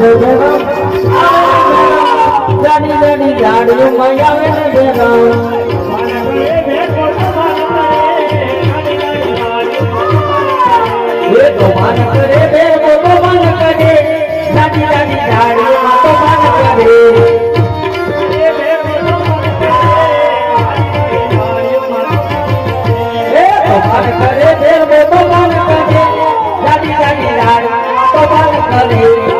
જાડી જાડી જાડીઓ મયાવે ને ભેગા એ તો માન કરે બે બોલો માન કરે જાડી જાડી જાડીઓ માં તો માન કરે કરે બે બોલો માન કરે જાડી જાડીઓ માં તો માન કરે